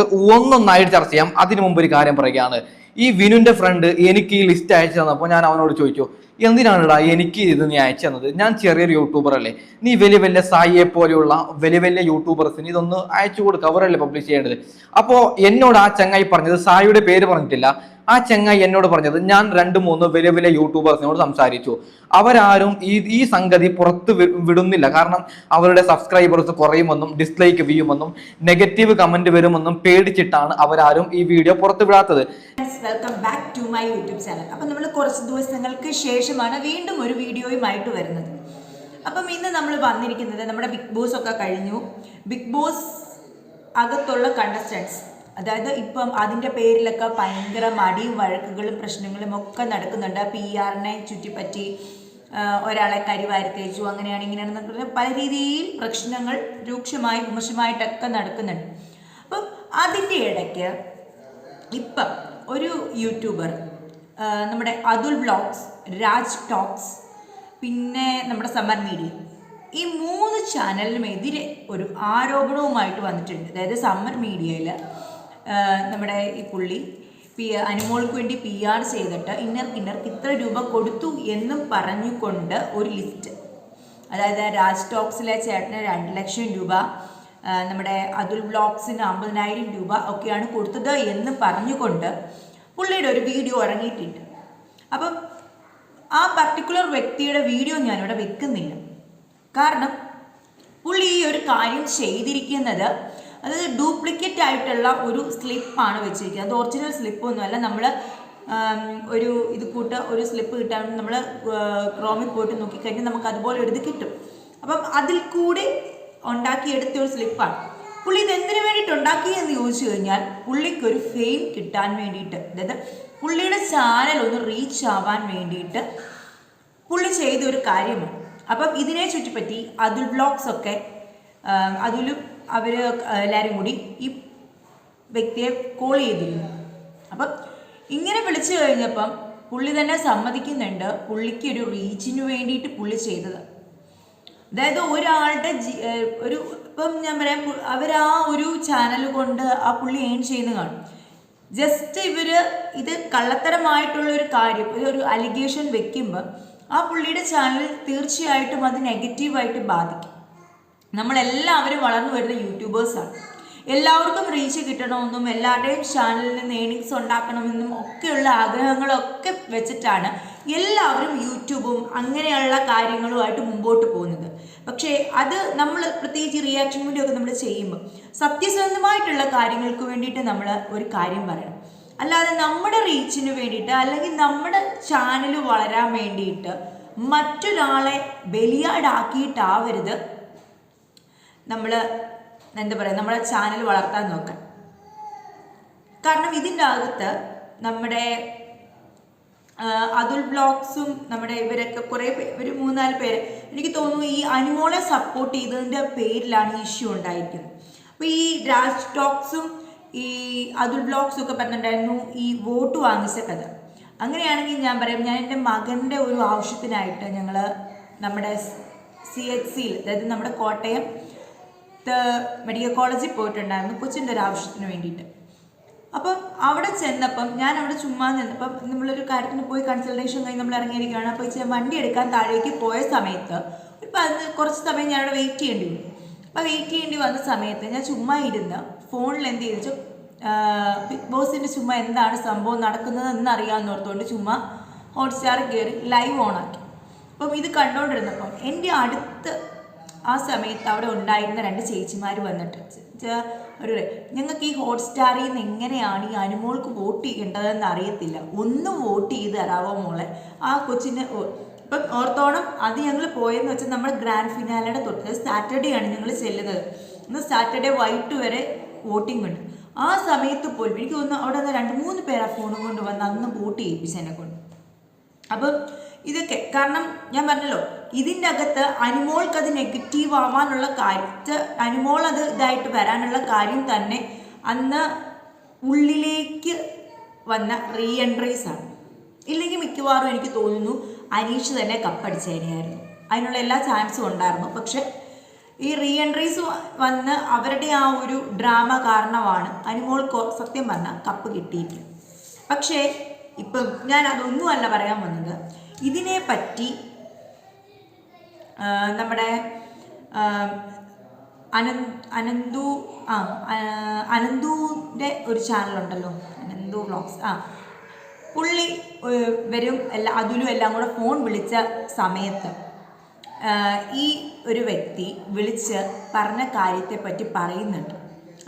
ഒന്നൊന്നായിട്ട് ചർച്ച ചെയ്യാം. അതിനു മുമ്പ് ഒരു കാര്യം പറയുകയാണ്. ഈ വിനുന്റെ ഫ്രണ്ട് എനിക്ക് ഈ ലിസ്റ്റ് അയച്ചു തന്നപ്പോൾ ഞാൻ അവനോട് ചോദിച്ചു എന്തിനാണെടാ എനിക്ക് ഇത് നീ അയച്ചു തന്നത്? ഞാൻ ചെറിയൊരു യൂട്യൂബർ അല്ലേ? നീ വലിയ വലിയ സായിയെ പോലെയുള്ള വലിയ വലിയ യൂട്യൂബേഴ്സിന് ഇതൊന്ന് അയച്ചു കൊടുക്കുക അവരല്ലേ പബ്ലിഷ് ചെയ്യേണ്ടത്? അപ്പോൾ എന്നോട് ആ ചങ്ങായി പറഞ്ഞത് സായിയുടെ പേര് പറഞ്ഞിട്ടില്ല. ആ ചെങ്ങായി എന്നോട് പറഞ്ഞത് ഞാൻ രണ്ട് മൂന്ന് വലിയ വലിയ യൂട്യൂബേഴ്സിനോട് സംസാരിച്ചു. അവരാരും ഈ ഈ സംഗതി പുറത്ത് വിടുന്നില്ല. കാരണം അവരുടെ സബ്സ്ക്രൈബേഴ്സ് കുറയുമെന്നും ഡിസ്ലൈക്ക് വീയുമെന്നും നെഗറ്റീവ് കമന്റ് വരുമെന്നും പേടിച്ചിട്ടാണ് അവരാരും ഈ വീഡിയോ പുറത്ത് വിടാത്തത്. Welcome back to my YouTube channel അപ്പം നമ്മൾ കുറച്ച് ദിവസങ്ങൾക്ക് ശേഷമാണ് വീണ്ടും ഒരു വീഡിയോയുമായിട്ട് വരുന്നത്. അപ്പം ഇന്ന് നമ്മൾ വന്നിരിക്കുന്നത് നമ്മുടെ ബിഗ് ബോസ് ഒക്കെ കഴിഞ്ഞു. ബിഗ് ബോസ് അകത്തുള്ള കണ്ടസ്റ്റൻസ് അതായത് ഇപ്പം അതിന്റെ പേരിലൊക്കെ ഭയങ്കര മടിയും വഴക്കുകളും പ്രശ്നങ്ങളും ഒക്കെ നടക്കുന്നുണ്ട്. പി ആറിനെ ചുറ്റിപ്പറ്റി ഒരാളെ കരിവാരി തേച്ചു അങ്ങനെയാണ് ഇങ്ങനെയാണെന്നൊക്കെ പറഞ്ഞാൽ പല രീതിയിൽ പ്രശ്നങ്ങൾ രൂക്ഷമായി വിമർശമായിട്ടൊക്കെ നടക്കുന്നുണ്ട്. അപ്പം അതിന്റെ ഇടയ്ക്ക് ഇപ്പം ഒരു യൂട്യൂബർ നമ്മുടെ അതുൽ വ്ളോഗ്സ് രാജ് ടോക്സ് പിന്നെ നമ്മുടെ സമ്മർ മീഡിയ ഈ മൂന്ന് ചാനലിനുമെതിരെ ഒരു ആരോപണവുമായിട്ട് വന്നിട്ടുണ്ട്. അതായത് സമ്മർ മീഡിയയിൽ നമ്മുടെ ഈ പുള്ളി പി അനുമോൾക്ക് വേണ്ടി പി ആർ ചെയ്തിട്ട് ഇന്നർ ഇന്നർ ഇത്ര രൂപ കൊടുത്തു എന്നും പറഞ്ഞുകൊണ്ട് ഒരു ലിസ്റ്റ്. അതായത് രാജ് ടോക്സിലെ ചേട്ടന് രണ്ട് ലക്ഷം രൂപ നമ്മുടെ അതുൽ ബ്ലോഗ്സിന് അമ്പതിനായിരം രൂപ ഒക്കെയാണ് കൊടുത്തത് എന്ന് പറഞ്ഞുകൊണ്ട് പുള്ളിയുടെ ഒരു വീഡിയോ ഇറങ്ങിയിട്ടുണ്ട്. അപ്പം ആ പർട്ടിക്കുലർ വ്യക്തിയുടെ വീഡിയോ ഞാനിവിടെ വെക്കുന്നില്ല. കാരണം പുള്ളി ഈ ഒരു കാര്യം ചെയ്തിരിക്കുന്നത് അതായത് ഡ്യൂപ്ലിക്കേറ്റ് ആയിട്ടുള്ള ഒരു സ്ലിപ്പാണ് വെച്ചിരിക്കുന്നത്. അത് ഒറിജിനൽ സ്ലിപ്പൊന്നുമല്ല നമ്മൾ ഒരു ഇത് കൂട്ട് ഒരു സ്ലിപ്പ് കിട്ടാൻ നമ്മൾ ക്രോമിൽ പോയിട്ട് നോക്കിക്കഴിഞ്ഞാൽ നമുക്ക് അതുപോലെ ഒരു ഇത് കിട്ടും. അപ്പം അതിൽ കൂടി ഉണ്ടാക്കിയെടുത്ത ഒരു സ്ലിപ്പാണ് പുള്ളി ഇത് എന്തിനു വേണ്ടിയിട്ട് ഉണ്ടാക്കി എന്ന് ചോദിച്ചു കഴിഞ്ഞാൽ പുള്ളിക്ക് ഒരു ഫെയിം കിട്ടാൻ വേണ്ടിയിട്ട്. അതായത് പുള്ളിയുടെ ചാനൽ ഒന്ന് റീച്ച് ആവാൻ വേണ്ടിയിട്ട് പുള്ളി ചെയ്ത ഒരു കാര്യമാണ്. അപ്പം ഇതിനെ ചുറ്റിപ്പറ്റി അതുൽ ബ്ലോഗ്സ് ഒക്കെ ആം, അതുലും അവർ എല്ലാവരും കൂടി ഈ വ്യക്തിയെ കോൾ ചെയ്തിരുന്നു. അപ്പം ഇങ്ങനെ വിളിച്ചു കഴിഞ്ഞപ്പം പുള്ളി തന്നെ സമ്മതിക്കുന്നുണ്ട്. പുള്ളിക്ക് ഒരു റീച്ചിന് വേണ്ടിയിട്ട് പുള്ളി ചെയ്തത്. അതായത് ഒരാളുടെ ഒരു ഇപ്പം ഞാൻ പറയാം അവർ ആ ഒരു ചാനൽ കൊണ്ട് ആ പുള്ളി ഏൺ ചെയ്യുന്ന കാണും. ജസ്റ്റ് ഇവർ ഇത് കള്ളത്തരമായിട്ടുള്ള ഒരു കാര്യം ഒരു അലിഗേഷൻ വെക്കുമ്പോൾ ആ പുള്ളിയുടെ ചാനൽ തീർച്ചയായിട്ടും അത് നെഗറ്റീവായിട്ട് ബാധിക്കും. നമ്മളെല്ലാവരും വളർന്നു വരുന്ന യൂട്യൂബേഴ്സാണ് എല്ലാവർക്കും റീച്ച് കിട്ടണമെന്നും എല്ലാവരുടെയും ചാനലിൽ നിന്ന് ഏണിങ്സ് ഉണ്ടാക്കണമെന്നും ഒക്കെയുള്ള ആഗ്രഹങ്ങളൊക്കെ വെച്ചിട്ടാണ് എല്ലാവരും യൂട്യൂബും അങ്ങനെയുള്ള കാര്യങ്ങളുമായിട്ട് മുമ്പോട്ട് പോകുന്നത്. പക്ഷേ അത് നമ്മൾ പ്രത്യേകിച്ച് റിയാക്ഷൻ വീഡിയോ ഒക്കെ നമ്മൾ ചെയ്യുമ്പോൾ സത്യസന്ധമായിട്ടുള്ള കാര്യങ്ങൾക്ക് വേണ്ടിയിട്ട് നമ്മൾ ഒരു കാര്യം പറയണം. അല്ലാതെ നമ്മുടെ റീച്ചിന് വേണ്ടിയിട്ട് അല്ലെങ്കിൽ നമ്മുടെ ചാനൽ വളരാൻ വേണ്ടിയിട്ട് മറ്റൊരാളെ ബലിയാടാക്കിയിട്ടാവരുത് നമ്മൾ എന്താ പറയുക നമ്മുടെ ചാനൽ വളർത്താൻ നോക്കാം കാരണം ഇതിന്റെ അകത്ത് നമ്മുടെ അതുൽ ബ്ലോഗ്സും നമ്മുടെ ഇവരൊക്കെ കുറേ ഒരു മൂന്നാൽ പേര് എനിക്ക് തോന്നുന്നു ഈ അനുമോളെ സപ്പോർട്ട് ചെയ്തതിന്റെ പേരിലാണ് ഇഷ്യൂ ഉണ്ടായിരിക്കുന്നത്. അപ്പോൾ ഈ രാജ് ടോക്സും ഈ അതുൽ ബ്ലോഗ്സും ഒക്കെ പറഞ്ഞിട്ടുണ്ടായിരുന്നു ഈ വോട്ട് വാങ്ങിച്ച കഥ. അങ്ങനെയാണെങ്കിൽ ഞാൻ പറയാം ഞാൻ എന്റെ മകന്റെ ഒരു ആവശ്യത്തിനായിട്ട് ഞങ്ങൾ നമ്മുടെ സി എച്ച് സിയിൽ അതായത് നമ്മുടെ കോട്ടയം മെഡിക്കൽ കോളേജിൽ പോയിട്ടുണ്ടായിരുന്നു കൊച്ചിന്റെ ഒരു ആവശ്യത്തിന് വേണ്ടിയിട്ട്. അപ്പം അവിടെ ചെന്നപ്പം ഞാൻ അവിടെ ചുമ്മാ നിന്നപ്പം നമ്മളൊരു കാര്യത്തിന് പോയി കൺസൾട്ടേഷൻ കഴിഞ്ഞ് നമ്മൾ ഇറങ്ങിയിരിക്കുകയാണ്. അപ്പോൾ ഇച്ചിരി വണ്ടി എടുക്കാൻ താഴേക്ക് പോയ സമയത്ത് ഒരു പതിന് കുറച്ച് സമയം ഞാൻ അവിടെ വെയിറ്റ് ചെയ്യേണ്ടി വന്നു. അപ്പോൾ വെയിറ്റ് ചെയ്യേണ്ടി വന്ന സമയത്ത് ഞാൻ ചുമ്മാ ഇരുന്ന് ഫോണിൽ എന്ത് ചെയ്തു ബിഗ് ബോസിന്റെ ചുമ്മാ എന്താണ് സംഭവം നടക്കുന്നത് എന്നറിയാമെന്ന് ഓർത്തുകൊണ്ട് ചുമ്മാ ഹോട്ട്സ്റ്റാർ കയറി ലൈവ് ഓണാക്കി അപ്പം ഇത് കണ്ടുകൊണ്ടിരുന്നപ്പം എന്റെ അടുത്ത് ആ സമയത്ത് അവിടെ ഉണ്ടായിരുന്ന രണ്ട് ചേച്ചിമാർ വന്നിട്ട് ഒരു ഞങ്ങൾക്ക് ഈ ഹോട്ട്സ്റ്റാറിൽ നിന്ന് എങ്ങനെയാണ് ഈ അനുമോൾക്ക് വോട്ട് ചെയ്യേണ്ടതെന്ന് അറിയത്തില്ല. ഒന്നും വോട്ട് ചെയ്ത് തരാവോ മോളെ? ആ കൊച്ചിന് ഇപ്പം ഓർത്തോണം അത് ഞങ്ങൾ പോയെന്ന് വെച്ചാൽ നമ്മൾ ഗ്രാൻഡ് ഫിനാലയുടെ തൊട്ട് സാറ്റർഡേ ആണ് ഞങ്ങൾ ചെല്ലുന്നത്. ഇന്ന് സാറ്റർഡേ വൈകിട്ട് വരെ വോട്ടിംഗ് ഉണ്ട്. ആ സമയത്ത് പോലും എനിക്ക് തോന്നുന്നു അവിടെ നിന്ന് രണ്ട് മൂന്ന് പേര് ഫോണും കൊണ്ട് വന്ന് അന്ന് വോട്ട് ചെയ്യിപ്പിച്ചതിനെ കൊണ്ട്. അപ്പം ഇതൊക്കെ. കാരണം ഞാൻ പറഞ്ഞല്ലോ ഇതിന്റെ അകത്ത് അനുമോൾക്ക് അത് നെഗറ്റീവ് ആവാനുള്ള കാര്യത്ത് അനുമോൾ അത് ഇതായിട്ട് വരാനുള്ള കാര്യം തന്നെ അന്ന് ഉള്ളിലേക്ക് വന്ന റീ എൻട്രീസ് ആണ്. ഇല്ലെങ്കിൽ മിക്കവാറും എനിക്ക് തോന്നുന്നു അനീഷ് തന്നെ കപ്പടിച്ചേനെയായിരുന്നു അതിനുള്ള എല്ലാ ചാൻസും ഉണ്ടായിരുന്നു. പക്ഷെ ഈ റീ എൻട്രീസ് വന്ന് അവരുടെ ആ ഒരു ഡ്രാമ കാരണമാണ് അനുമോൾ സത്യം പറഞ്ഞാൽ കപ്പ് കിട്ടിയിട്ടില്ല. പക്ഷേ ഇപ്പം ഞാൻ അതൊന്നുമല്ല പറയാൻ വന്നത് ഇതിനെ പറ്റി ആ, നമ്മുടെ അനന് അനന്ത് ആ അനന്തുവിന്റെ ഒരു ചാനലുണ്ടല്ലോ അനന്തു വ്ളോഗ്സ് ആ. പുള്ളി വരും എല്ലാ അതിലും എല്ലാം കൂടെ ഫോൺ വിളിച്ച സമയത്ത് ഈ ഒരു വ്യക്തി വിളിച്ച് പറഞ്ഞ കാര്യത്തെപ്പറ്റി പറയുന്നുണ്ട്.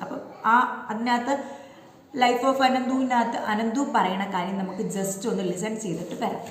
അപ്പം ആ അതിനകത്ത് ലൈഫ് ഓഫ് അനന്തുവിനകത്ത് അനന്തു പറയുന്ന കാര്യം നമുക്ക് ജസ്റ്റ് ഒന്ന് ലിസൺ ചെയ്തിട്ട് വരാം.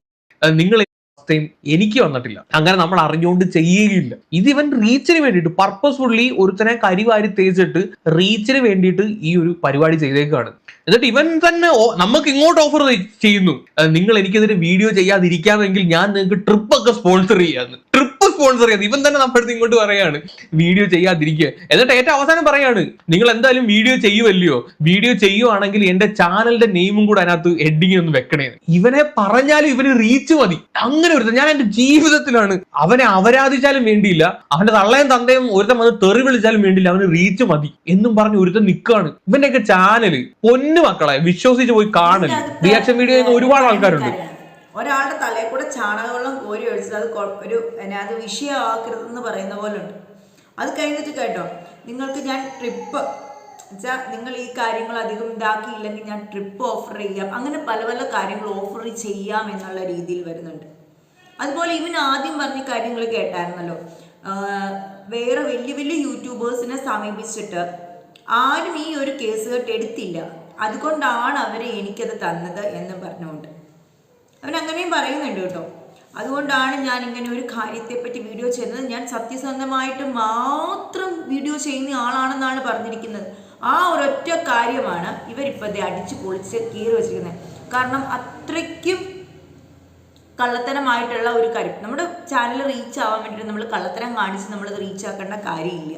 നിങ്ങൾ അവസ്ഥയും എനിക്ക് വന്നിട്ടില്ല. അങ്ങനെ നമ്മൾ അറിഞ്ഞുകൊണ്ട് ചെയ്യുകയില്ല. ഇത് ഇവൻ റീച്ചിന് വേണ്ടിയിട്ട് പർപ്പസ്ഫുള്ളി ഒരുത്തനെ കരിവാരി തേച്ചിട്ട് റീച്ചിന് വേണ്ടിയിട്ട് ഈ ഒരു പരിപാടി ചെയ്തേക്കാണ്. എന്നിട്ട് ഇവൻ തന്നെ നമുക്ക് ഇങ്ങോട്ട് ഓഫർ ചെയ്യുന്നു. നിങ്ങൾ എനിക്കെതിരെ വീഡിയോ ചെയ്യാതിരിക്കാമെങ്കിൽ ഞാൻ നിങ്ങൾക്ക് ട്രിപ്പ് ഒക്കെ സ്പോൺസർ ചെയ്യാന്ന്. ട്രിപ്പ് സ്പോൺസർ ചെയ്യുന്നത്. ഇവൻ തന്നെ നമ്മുടെ അടുത്ത് ഇങ്ങോട്ട് പറയാണ് വീഡിയോ ചെയ്യാതിരിക്കുക എന്നിട്ട് ഏറ്റവും അവസാനം പറയാണ് നിങ്ങൾ എന്തായാലും വീഡിയോ ചെയ്യുമല്ലയോ വീഡിയോ ചെയ്യുവാണെങ്കിൽ എന്റെ ചാനലിന്റെ നെയിമും കൂടെ അതിനകത്ത് ഹെഡിങ് ഒന്ന് വെക്കണേ ഇവനെ പറഞ്ഞാലും ഇവന് റീച്ച് മതി. അങ്ങനെ ഒരു ഞാൻ എന്റെ ജീവിതത്തിലാണ്. അവനെ അപരാധിച്ചാലും വേണ്ടിയില്ല. അവന്റെ തള്ളയും തന്തയും ഒരുത്തൻ വന്ന് തെറി വിളിച്ചാലും വേണ്ടിയില്ല. അവന് റീച്ച് മതി എന്നും പറഞ്ഞ് ഒരുത്തൻ നിൽക്കുകയാണ് ഇവന്റെയൊക്കെ ചാനൽ പൊന്നു മക്കളെ വിശ്വസിച്ച് പോയി കാണൽ. റിയാക്ഷൻ വീഡിയോ ചെയ്യുന്ന ഒരുപാട് ആൾക്കാരുണ്ട്. ഒരാളുടെ തലയിൽ കൂടെ ചാണകവെള്ളം കോരി ഒഴിച്ചത് അത് ഒരു എന്നാ അത് വിഷയമാക്കരുതെന്ന് പറയുന്ന പോലെ ഉണ്ട് അത് കഴിഞ്ഞിട്ട് കേട്ടോ നിങ്ങൾക്ക് ഞാൻ ട്രിപ്പ് വെച്ചാൽ നിങ്ങൾ ഈ കാര്യങ്ങൾ അധികം ഇതാക്കിയില്ലെങ്കിൽ ഞാൻ ട്രിപ്പ് ഓഫർ ചെയ്യാം. അങ്ങനെ പല പല കാര്യങ്ങൾ ഓഫർ ചെയ്യാം എന്നുള്ള രീതിയിൽ വരുന്നുണ്ട്. അതുപോലെ ഇവൻ ആദ്യം പറഞ്ഞ കാര്യങ്ങൾ കേട്ടായിരുന്നല്ലോ. വേറെ വലിയ വലിയ യൂട്യൂബേഴ്സിനെ സമീപിച്ചിട്ട് ആരും ഈ ഒരു കേസ് കേട്ട് എടുത്തില്ല. അതുകൊണ്ടാണ് അവർ എനിക്കത് തന്നത് എന്ന് പറഞ്ഞുകൊണ്ട് അവൻ അങ്ങനെയും പറയുന്നുണ്ട് കേട്ടോ. അതുകൊണ്ടാണ് ഞാൻ ഇങ്ങനെ ഒരു കാര്യത്തെപ്പറ്റി വീഡിയോ ചെയ്യുന്നത്. ഞാൻ സത്യസന്ധമായിട്ട് മാത്രം വീഡിയോ ചെയ്യുന്ന ആളാണെന്നാണ് പറഞ്ഞിരിക്കുന്നത്. ആ ഒരൊറ്റ കാര്യമാണ് ഇവരിപ്പോൾ ദേ അടിച്ച് പൊളിച്ച് കീറി വെച്ചിരിക്കുന്നത്. കാരണം അത്രയ്ക്കും കള്ളത്തരമായിട്ടുള്ള ഒരു കാര്യം. നമ്മുടെ ചാനൽ റീച്ച് ആവാൻ വേണ്ടിയിട്ട് നമ്മൾ കള്ളത്തരം കാണിച്ച് നമ്മൾ റീച്ച് ആക്കേണ്ട കാര്യമില്ല.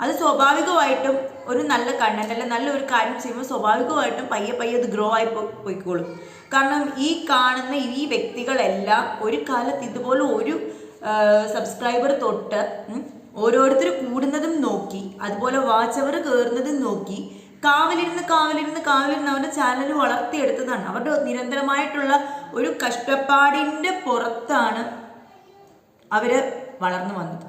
അത് സ്വാഭാവികമായിട്ടും ഒരു നല്ല കണ്ടന്റ് അല്ലെ നല്ലൊരു കാര്യം ചെയ്യുമ്പോൾ സ്വാഭാവികമായിട്ടും പയ്യെ പയ്യെ അത് ഗ്രോ ആയി പോയിക്കോളും. കാരണം ഈ കാണുന്ന ഈ വ്യക്തികളെല്ലാം ഒരു കാലത്ത് ഇതുപോലെ ഒരു സബ്സ്ക്രൈബർ തൊട്ട് ഓരോരുത്തർ കൂടുന്നതും നോക്കി അതുപോലെ വാച്ച് അവർ കയറുന്നതും നോക്കി കാവലിരുന്ന് കാവലിരുന്ന് കാവലിരുന്ന് അവരുടെ ചാനൽ വളർത്തിയെടുത്തതാണ്. അവരുടെ നിരന്തരമായിട്ടുള്ള ഒരു കഷ്ടപ്പാടിന്റെ പുറത്താണ് അവർ വളർന്നു വന്നത്.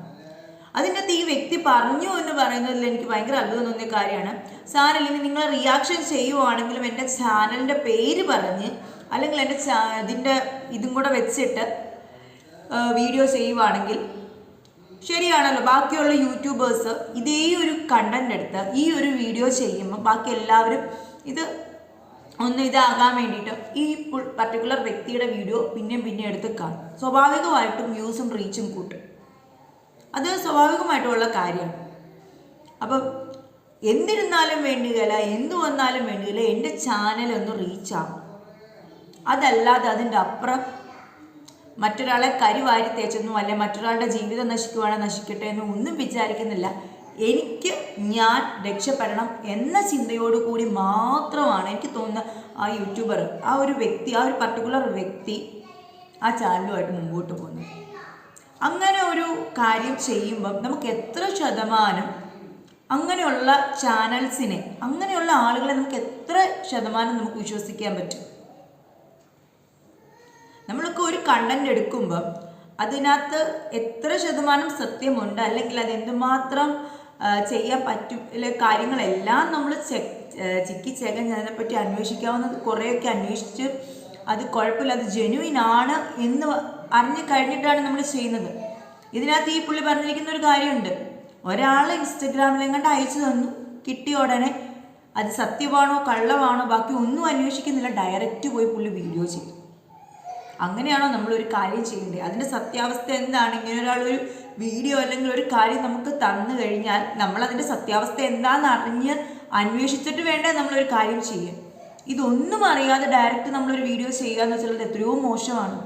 അതിന്റെ അകത്ത് ഈ വ്യക്തി പറഞ്ഞു എന്ന് പറയുന്നതിൽ എനിക്ക് ഭയങ്കര അത്ഭുതം തോന്നിയ കാര്യമാണ്. സാർ അല്ലെങ്കിൽ നിങ്ങൾ റിയാക്ഷൻ ചെയ്യുവാണെങ്കിലും എന്റെ ചാനലിന്റെ പേര് പറഞ്ഞ് അല്ലെങ്കിൽ എന്റെ ഇതിന്റെ ഇതും കൂടെ വെച്ചിട്ട് വീഡിയോ ചെയ്യുവാണെങ്കിൽ ശരിയാണല്ലോ. ബാക്കിയുള്ള യൂട്യൂബേഴ്സ് ഇതേ ഒരു കണ്ടന്റ് എടുത്ത് ഈ ഒരു വീഡിയോ ചെയ്യുമ്പോൾ ബാക്കി എല്ലാവരും ഇത് ഒന്ന് ഇതാകാൻ വേണ്ടിയിട്ട് ഈ പർട്ടിക്കുലർ വ്യക്തിയുടെ വീഡിയോ പിന്നെയും പിന്നെ എടുത്ത് കാണും. സ്വാഭാവികമായിട്ടും വ്യൂസും റീച്ചും കൂട്ടും. അത് സ്വാഭാവികമായിട്ടുള്ള കാര്യമാണ് അപ്പം എന്തിരുന്നാലും വേണ്ടുകയില്ല എന്തു വന്നാലും വേണ്ടുകയില്ല എന്റെ ചാനൽ ഒന്ന് റീച്ച് ആകും അതല്ലാതെ അതിന്റെ അപ്പുറം മറ്റൊരാളെ കരിവാരി തേച്ചെന്നും അല്ലെ മറ്റൊരാളുടെ ജീവിതം നശിക്കുവാണെങ്കിൽ നശിക്കട്ടെ എന്നും ഒന്നും വിചാരിക്കുന്നില്ല. എനിക്ക് ഞാൻ രക്ഷപ്പെടണം എന്ന ചിന്തയോടുകൂടി മാത്രമാണ് എനിക്ക് തോന്നുന്ന ആ യൂട്യൂബർ ആ ഒരു വ്യക്തി ആ ഒരു പർട്ടിക്കുലർ വ്യക്തി ആ ചാനലുമായിട്ട് മുമ്പോട്ട് പോകുന്നത്. അങ്ങനെ ഒരു കാര്യം ചെയ്യുമ്പം നമുക്ക് എത്ര ശതമാനം അങ്ങനെയുള്ള ചാനൽസിനെ അങ്ങനെയുള്ള ആളുകളെ നമുക്ക് എത്ര ശതമാനം നമുക്ക് വിശ്വസിക്കാൻ പറ്റും? നമ്മൾക്ക് ഒരു കണ്ടന്റ് എടുക്കുമ്പം അതിനകത്ത് എത്ര ശതമാനം സത്യമുണ്ട് അല്ലെങ്കിൽ അത് എന്തുമാത്രം ചെയ്യാൻ പറ്റും കാര്യങ്ങളെല്ലാം നമ്മൾ ചെക്ക് ചിക്കി ചേകൻ അതിനെപ്പറ്റി അന്വേഷിക്കാവുന്നത് കുറേയൊക്കെ അന്വേഷിച്ച് അത് കുഴപ്പമില്ല അത് ജെനുവിൻ ആണ് എന്ന് അറിഞ്ഞു കഴിഞ്ഞിട്ടാണ് നമ്മൾ ചെയ്യുന്നത്. ഇതിനകത്ത് ഈ പുള്ളി പറഞ്ഞിരിക്കുന്ന ഒരു കാര്യമുണ്ട്. ഒരാൾ ഇൻസ്റ്റഗ്രാമിൽ എങ്ങാണ്ട് അയച്ചു തന്നു. കിട്ടിയ ഉടനെ അത് സത്യമാണോ കള്ളമാണോ ബാക്കി ഒന്നും അന്വേഷിക്കുന്നില്ല. ഡയറക്റ്റ് പോയി പുള്ളി വീഡിയോ ചെയ്തു. അങ്ങനെയാണോ നമ്മളൊരു കാര്യം ചെയ്യേണ്ടത്? അതിന്റെ സത്യാവസ്ഥ എന്താണ്? ഇങ്ങനെ ഒരാൾ ഒരു വീഡിയോ അല്ലെങ്കിൽ ഒരു കാര്യം നമുക്ക് തന്നു കഴിഞ്ഞാൽ നമ്മൾ അതിന്റെ സത്യാവസ്ഥ എന്താണെന്ന് അറിഞ്ഞ് അന്വേഷിച്ചിട്ട് വേണ്ടേ നമ്മളൊരു കാര്യം ചെയ്യാൻ ഇതൊന്നും അറിയാതെ ഡയറക്റ്റ് നമ്മളൊരു വീഡിയോ ചെയ്യുക എന്ന് വെച്ചാൽ എത്രയോ മോശമാണ്.